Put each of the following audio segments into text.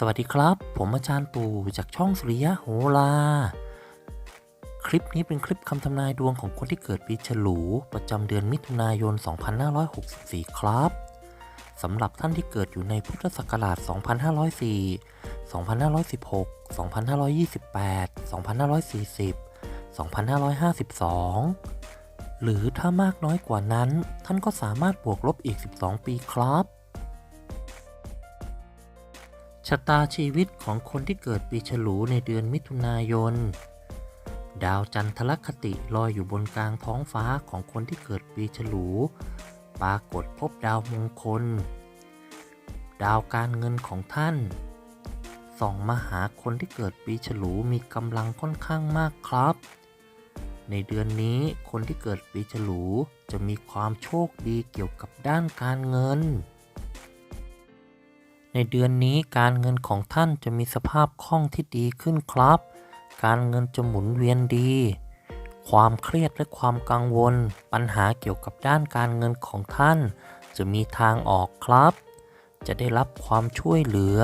สวัสดีครับ ผมอาจารย์ตู่จากช่องสุริยะโหราคลิปนี้เป็นคลิปคำทำนายดวงของคนที่เกิดปีฉลูประจำเดือนมิถุนายน 2564 ครับสำหรับท่านที่เกิดอยู่ในพุทธศักราช 2504 2516 2528 2540 2552 หรือถ้ามากน้อยกว่านั้น ท่านก็สามารถบวกลบอีก 12 ปีครับ ชะตาชีวิตของคนที่เกิดปีฉลูในเดือนมิถุนายน ดาวจันทรคติลอยอยู่บนกลางท้องฟ้าของคนที่เกิดปีฉลู ปรากฏพบดาวมงคล ดาวการเงินของท่าน ส่องมาหาคนที่เกิดปีฉลูมีกำลังค่อนข้างมากครับ ในเดือนนี้คนที่เกิดปีฉลูจะมีความโชคดีเกี่ยวกับด้านการเงิน ในเดือนนี้การเงินของท่านจะมีสภาพคล่องที่ดีขึ้นครับ การเงินจะหมุนเวียนดี ความเครียดและความกังวล ปัญหาเกี่ยวกับด้านการเงินของท่าน จะมีทางออกครับ จะได้รับความช่วยเหลือ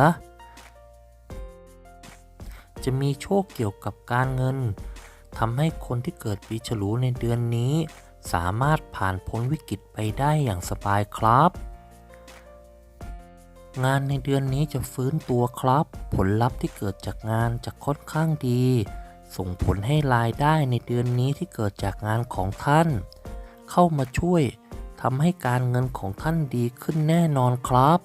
จะมีโชคเกี่ยวกับการเงินทำให้คนที่เกิดปีฉลูในเดือนนี้ สามารถผ่านพ้นวิกฤตไปได้อย่างสบายครับ งานในเดือนนี้จะฟื้นตัวครับ ผลลัพธ์ที่เกิดจากงานจะค่อนข้างดี ส่งผลให้รายได้ในเดือนนี้ที่เกิดจากงานของท่าน เข้ามาช่วยทำให้การเงินของท่านดีขึ้นแน่นอนครับ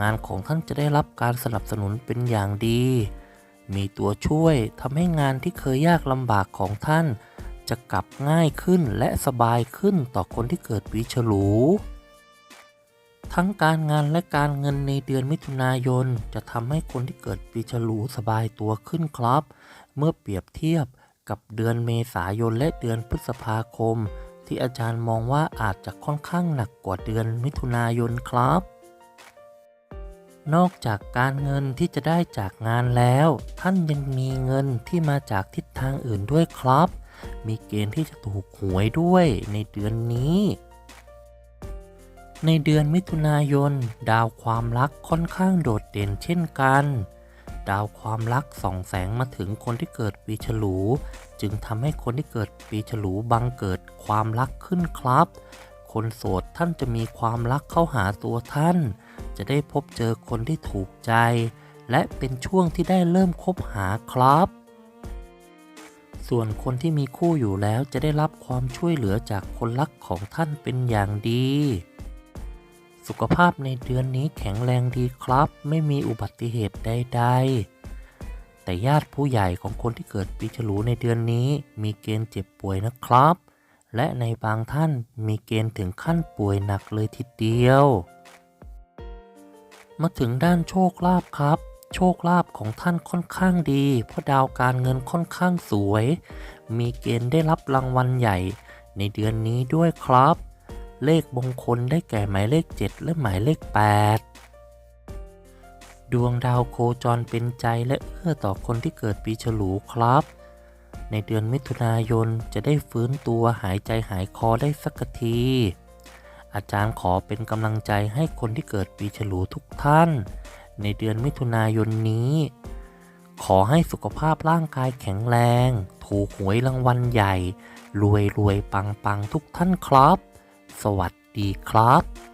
งานของท่านจะได้รับการสนับสนุนเป็นอย่างดี มีตัวช่วยทำให้งานที่เคยยากลำบากของท่าน จะกลับง่ายขึ้นและสบายขึ้นต่อคนที่เกิดปีฉลู ทั้งการงานและการเงินในเดือนมิถุนายน จะทำให้คนที่เกิดปีฉลูสบายตัวขึ้นครับ เมื่อเปรียบเทียบกับเดือนเมษายนและเดือนพฤษภาคม ที่อาจารย์มองว่าอาจจะค่อนข้างหนักกว่าเดือนมิถุนายนครับ นอกจากการเงินที่จะได้จากงานแล้ว ท่านยังมีเงินที่มาจากทิศทางอื่นด้วยครับ มีเกณฑ์ที่จะถูกหวยด้วยในเดือนนี้ ในเดือนมิถุนายน ดาวความรักค่อนข้างโดดเด่นเช่นกัน ดาวความรักส่องแสงมาถึงคนที่เกิดปีฉลู จึงทำให้คนที่เกิดปีฉลูบังเกิดความรักขึ้นครับ คนโสดท่านจะมีความรักเข้าหาตัวท่าน จะได้พบเจอคนที่ถูกใจ และเป็นช่วงที่ได้เริ่มคบหาครับส่วนคนที่มีคู่อยู่แล้วจะได้รับความช่วยเหลือจากคนรักของท่านเป็นอย่างดี สุขภาพในเดือนนี้แข็งแรงดีครับ ไม่มีอุบัติเหตุใดๆ แต่ญาติผู้ใหญ่ของคนที่เกิดปีฉลูในเดือนนี้ มีเกณฑ์เจ็บป่วยนะครับ และในบางท่านมีเกณฑ์ถึงขั้นป่วยหนักเลยทีเดียว มาถึงด้านโชคลาภครับโชคลาภของท่านค่อนข้างดี เพราะดาวการเงินค่อนข้างสวย มีเกณฑ์ได้รับรางวัลใหญ่ในเดือนนี้ด้วยครับ เลขมงคลได้แก่หมายเลข 7 และหมายเลข 8 ดวงดาวโคจรเป็นใจและเอื้อต่อคนที่เกิดปีฉลูครับ ในเดือนมิถุนายนจะได้ฟื้นตัวหายใจหายคอได้สักที อาจารย์ขอเป็นกำลังใจให้คนที่เกิดปีฉลูทุกท่าน ในเดือนมิถุนายนนี้ ขอให้สุขภาพร่างกายแข็งแรง ถูกหวยรางวัลใหญ่ รวยรวยปังปังทุกท่านครับ สวัสดีครับ